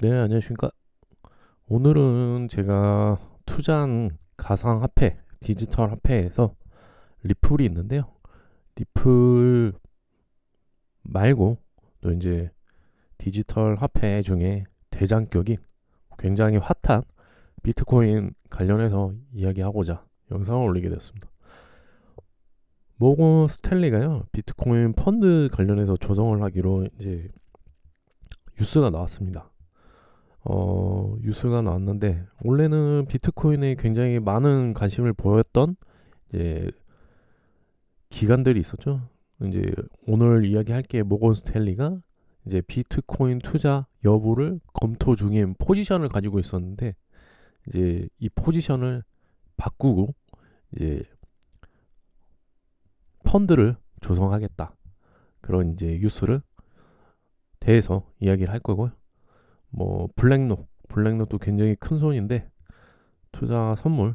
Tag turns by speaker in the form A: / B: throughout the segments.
A: 네, 안녕하십니까. 오늘은 제가 투자한 가상화폐, 디지털 화폐에서 리플이 있는데요. 리플 말고 또 이제 디지털 화폐 중에 대장격인 굉장히 핫한 비트코인 관련해서 이야기하고자 영상을 올리게 됐습니다. 모건 스탠리가요, 비트코인 펀드 관련해서 조정을 하기로 이제 뉴스가 나왔습니다. 어, 뉴스가 나왔는데 원래는 비트코인에 굉장히 많은 관심을 보였던 이제 기관들이 있었죠. 이제 오늘 이야기할 게 모건 스탠리가 이제 비트코인 투자 여부를 검토 중인 포지션을 가지고 있었는데 이제 이 포지션을 바꾸고 이제 펀드를 조성하겠다 그런 이제 뉴스를 대해서 이야기를 할 거고요. 뭐 블랙록, 블랙록도 굉장히 큰 손인데 투자 선물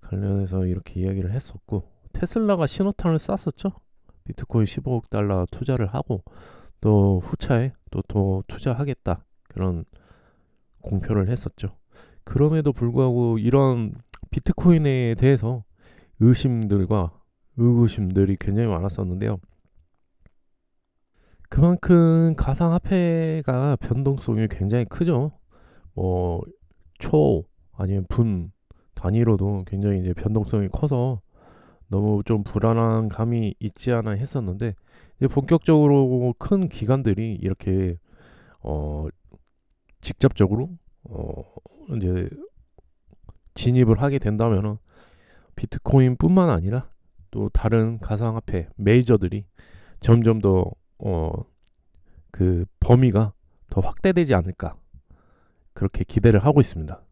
A: 관련해서 이렇게 이야기를 했었고 테슬라가 신호탄을 쐈었죠. 비트코인 15억 달러 투자를 하고 또 후차에 또더 투자하겠다 그런 공표를 했었죠. 그럼에도 불구하고 이런 비트코인에 대해서 의심들과 의구심들이 굉장히 많았었는데요. 그만큼 가상화폐가 변동성이 굉장히 크죠. 뭐 초 아니면 분 단위로도 굉장히 이제 변동성이 커서 너무 좀 불안한 감이 있지 않아 했었는데 이제 본격적으로 큰 기관들이 이렇게 어 직접적으로 어 이제 진입을 하게 된다면은 비트코인뿐만 아니라 또 다른 가상화폐 메이저들이 점점 더 어, 그 범위가 더 확대되지 않을까 그렇게 기대를 하고 있습니다.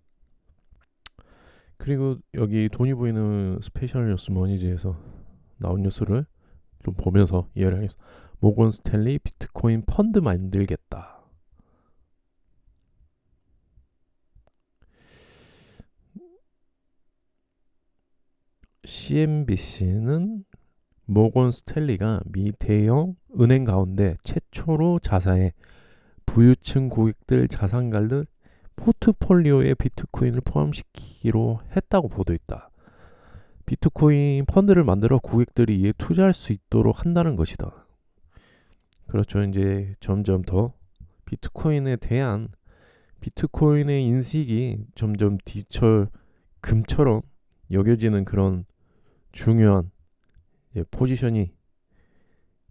A: 그리고 여기 돈이 보이는 스페셜 뉴스 머니지에서 나온 뉴스를 좀 보면서 이해를 하겠습니다. 모건 스탠리 비트코인 펀드 만들겠다. CNBC는 모건 스탠리가 미 대형 은행 가운데 최초로 자사의 부유층 고객들 자산관리 포트폴리오에 비트코인을 포함시키기로 했다고 보도했다. 비트코인 펀드를 만들어 고객들이 이에 투자할 수 있도록 한다는 것이다. 그렇죠. 이제 점점 더 비트코인에 대한 비트코인의 인식이 점점 디지털 금처럼 여겨지는 그런 중요한 포지션이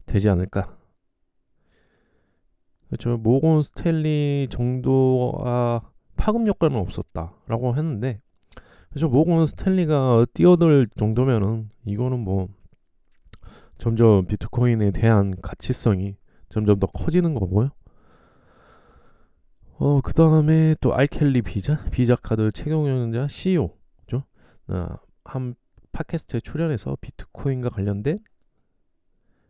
A: 되지 않을까. 그렇죠. 모건 스탠리 정도가 파급 효과는 없었다라고 했는데 그렇죠. 모건 스탠리가 뛰어들 정도면은 이거는 뭐 점점 비트코인에 대한 가치성이 점점 더 커지는 거고요. 어, 그 다음에 또 알켈리 비자, 비자 카드 채용연자 CEO죠. 아, 한 팟캐스트에 출연해서 비트코인과 관련된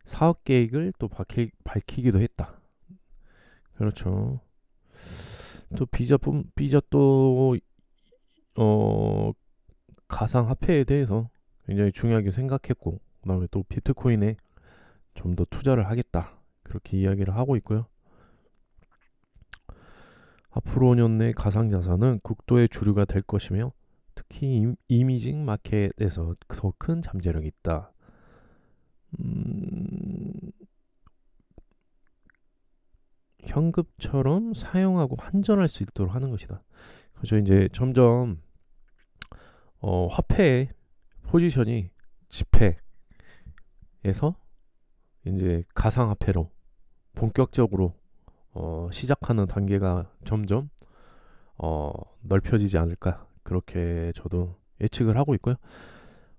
A: 사업 계획을 또 밝히, 밝히 기도 했다. 그렇죠. 또 비자뿐 비자 또 어, 가상 화폐에 대해서 굉장히 중요하게 생각했고 그다음에 또 비트코인에 좀 더 투자를 하겠다 그렇게 이야기를 하고 있고요. 앞으로 5년 내 가상자산은 국도의 주류가 될 것이며 특히 이미징 마켓에서 더 큰 잠재력이 있다. 음, 현금처럼 사용하고 환전할 수 있도록 하는 것이다. 그래서 이제 점점 어, 화폐의 포지션이 지폐에서 이제 가상화폐로 본격적으로 어, 시작하는 단계가 점점 어, 넓혀지지 않을까 그렇게 저도 예측을 하고 있고요.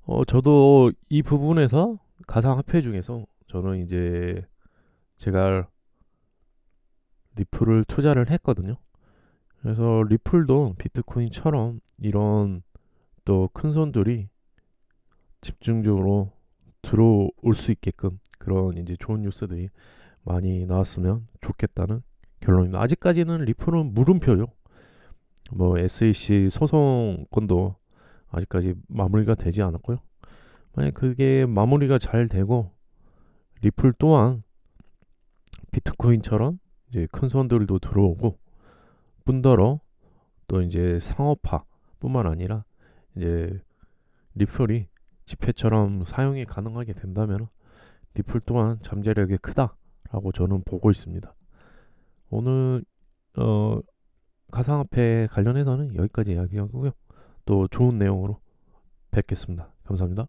A: 어, 저도 이 부분에서 가상화폐 중에서 저는 이제 제가 리플을 투자를 했거든요. 그래서 리플도 비트코인처럼 이런 또 큰 손들이 집중적으로 들어올 수 있게끔 그런 이제 좋은 뉴스들이 많이 나왔으면 좋겠다는 결론입니다. 아직까지는 리플은 물음표요. 뭐 SEC 소송건도 아직까지 마무리가 되지 않았고요. 만약 그게 마무리가 잘 되고 리플 또한 비트코인처럼 이제 큰 손들도 들어오고 뿐더러 또 이제 상업화뿐만 아니라 이제 리플이 지폐처럼 사용이 가능하게 된다면 리플 또한 잠재력이 크다라고 저는 보고 있습니다. 오늘 어, 가상화폐 관련해서는 여기까지 이야기하고요. 또 좋은 내용으로 뵙겠습니다. 감사합니다.